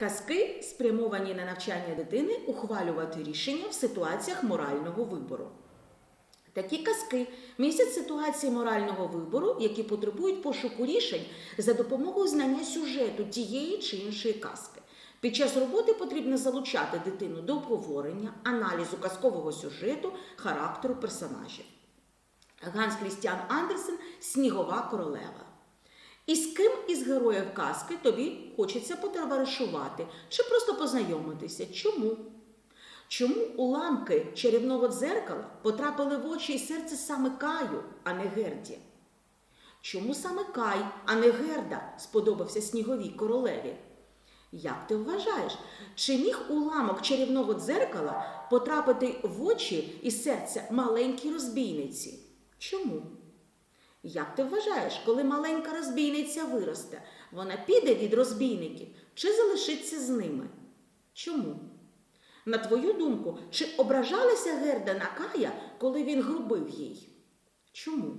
Казки спрямовані на навчання дитини ухвалювати рішення в ситуаціях морального вибору. Такі казки містять ситуації морального вибору, які потребують пошуку рішень за допомогою знання сюжету тієї чи іншої казки. Під час роботи потрібно залучати дитину до обговорення, аналізу казкового сюжету, характеру персонажів. Ганс Крістіан Андерсен Снігова королева. І з ким із героїв казки тобі хочеться потоваришувати чи просто познайомитися? Чому? Чому уламки чарівного дзеркала потрапили в очі і серце саме Каю, а не Герді? Чому саме Кай, а не Герда сподобався сніговій королеві? Як ти вважаєш, чи міг уламок чарівного дзеркала потрапити в очі і серце маленькій розбійниці? Чому? Як ти вважаєш, коли маленька розбійниця виросте, вона піде від розбійників чи залишиться з ними? Чому? На твою думку, чи ображалася Герда на Кая, коли він грубив їй? Чому?